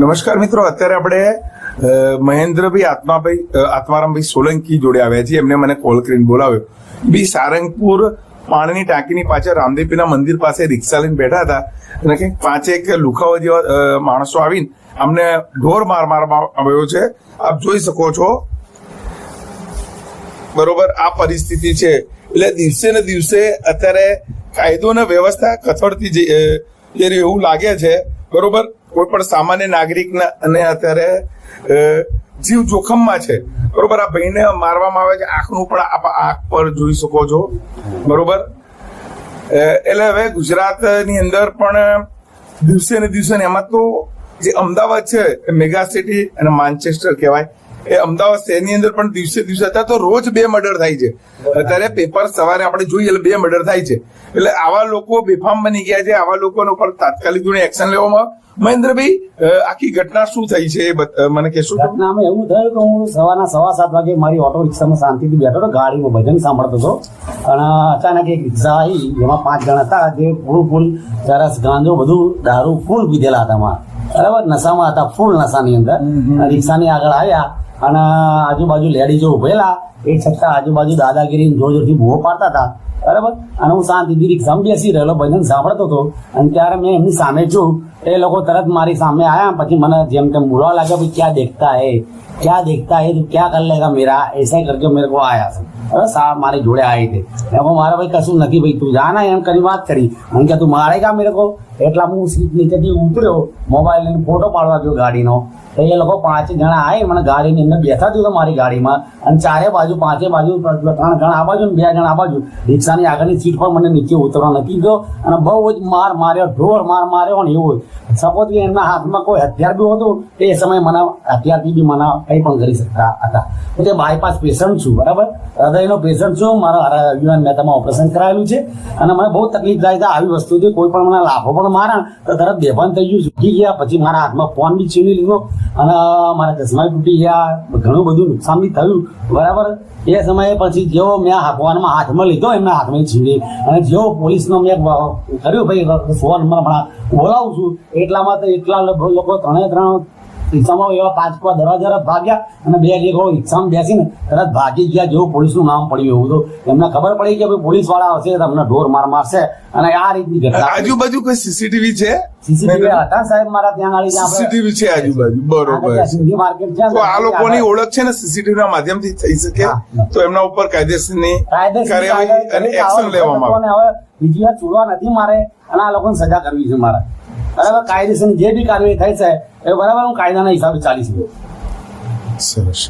નમસ્કાર મિત્રો, અત્યારે આપણે મહેન્દ્રભાઈ આત્માભાઈ આત્મારામભાઈ સોલંકી જોડે આવ્યા છીએ. એમને મને કોલ કરીને બોલાવ્યો. બી સારંગપુર પાણીની ટાંકીની પાછળ રામદેવીના મંદિર પાસે રિક્ષા લઈને બેઠા હતા અને કંઈક પાંચેક લુખાઓ જેવા માણસો આવીને અમને ઢોર માર મારવામાં આવ્યો છે. આપ જોઈ શકો છો. બરોબર, આ પરિસ્થિતિ છે. એટલે દિવસે ને દિવસે અત્યારે કાયદો અને વ્યવસ્થા કથળતી જઈ એવું લાગે છે. બરોબર? કોઈ પણ સામાન્ય નાગરિકના અને અત્યારે જીવ જોખમમાં છે. બરોબર, આ ભાઈને મારવામાં આવે છે, આંખનું પણ આપ આંખ પર જોઈ શકો છો. બરોબર? એટલે હવે ગુજરાતની અંદર પણ દિવસે ને દિવસે ને એમાં તો જે અમદાવાદ છે મેગા સિટી અને માન્ચેસ્ટર કહેવાય. એ અમદાવાદ શહેરની અંદર પણ દિવસે દિવસે અત્યારે તો રોજ બે મર્ડર થાય છે. અત્યારે પેપર સવારે આપણે જોઈએ એટલે બે મર્ડર થાય છે. એટલે આવા લોકો બેફામ બની ગયા છે. આવા લોકોના ઉપર તાત્કાલિક ધોરણે એક્શન લેવામાં. મહેન્દ્રભાઈ આખી ઘટના શું થઈ છે? મને કહેશો શું ઘટનામાં એવું થયું કે હું સવારના સવા સાત વાગે મારી ઓટો રિક્ષામાં શાંતિથી બેઠો હતો ગાડીમાં ભજન સાંભળતો હતો. અને અચાનક એક રિક્ષા આવી એમાં પાંચ જણા હતા જે ફૂલ ફૂલ સરસ ગાંજો બધું દારૂ ફૂલ પીધેલા હતા એમાં. બરાબર? નશામાં હતા ફૂલ નશાની અંદર. રિક્ષાની આગળ આવ્યા. અને આજુબાજુ લેડીઝો ઉભેલા, એ છતાં આજુબાજુ દાદાગીરી જોર જોરથી ભૂવો પાડતા હતા. બરાબર? અને હું શાંતિથી રિક્ષામાં બેસી રહેલો ભજન સાંભળતો હતો. અને ત્યારે મેં એમની સામે જોયું. એ લોકો તરત મારી સામે આવ્યા પછી મને જેમ તેમ બોલવા લાગ્યા, ભાઈ, ક્યાં દેખતા હે? ક્યાં દેખતા હે? તું ક્યાં કર લેગા મેરા? એસા કરકે મેરે કો આયા છે. બરાબર? સા મારી જોડે આવી હતી એમાં મારા ભાઈ કશું નથી, ભાઈ, તું જા ના એમ કરી વાત કરી. અને કે તું મારેગા મેરે કો? એટલા હું સીટ નીચેથી ઉતર્યો મોબાઈલ લઈને ફોટો પાડવા ગયો ગાડીનો. તો એ લોકો પાંચ જણા આવી મને ગાડીની અંદર બેઠા દીધો મારી ગાડીમાં. અને ચારે બાજુ, પાંચે બાજુ, ત્રણ જણા આ બાજુ બે જણા આ બાજુ. રિક્ષાની આગળની સીટ પર મને નીચે ઉતરવા નથી ગયો. અને બહુ જ માર માર્યો, ઢોર માર માર્યો ને એવું સપોઝ કે એમના હાથમાં કોઈ હથિયાર બી હતું, તો એ સમયે મને હથિયારથી બી મને કંઈ પણ કરી શકતા હતા. હું તે બાયપાસ પેશન્ટ છું, બરાબર? હૃદયનો પેશન્ટ છું, મારા યુવાન મહેતામાં ઓપરેશન કરાયેલું છે. અને મને બહુ તકલીફ થાય આવી વસ્તુથી કોઈ પણ મને લાભો પણ મારા તરત બેભાન થઈ ગયું, ઝૂકી ગયા. પછી મારા હાથમાં ફોન બી છીની લીધો અને મારા ચશ્મા તૂટી ગયા. ઘણું બધું નુકસાન બી થયું. બરાબર? એ સમયે પછી જેવો મેં ફોનમાં હાથમાં લીધો, એમના હાથમાં છીની અને જેવો પોલીસનો મેં કર્યો કર્યું ભાઈ, ફોન હમણાં બોલાવું છું. એટલામાં તો એટલા લગભગ લોકો ત્રણે ત્રણ રિક્ષામાં એવા પાંચ પાંચ દરવાજા ભાગ્યા અને બે લેખો રિક્ષામાં બેસીને તરત ભાગી ગયા. જેવું પોલીસનું નામ પડ્યું એવું તો એમને ખબર પડી કે ભાઈ પોલીસવાળા હશે તમને ઢોર માર મારશે અને આ રીતની ઘટના આજુબાજુ કોઈ સીસીટીવી છે? સીસીટીવી હતા સાહેબ મારા ત્યાં આગળ સીસીટીવી છે આજુબાજુ. બરોબર. સિંધી માર્કેટ છે. તો આ લોકોની ઓળખ છે ને સીસીટીવી ના માધ્યમથી થઈ શકે. તો એમના ઉપર કાયદેસરની કાયદેસર કાર્યવાહી અને એક્શન લેવામાં આવે બીજી વાર છોડવા નથી મારે અને આ લોકોને સજા કરવી છે મારે. બરાબર? કાયદેસરની જે બી કાર્યવાહી થાય છે એ બરાબર હું કાયદાના હિસાબે ચાલીશ. સરસ.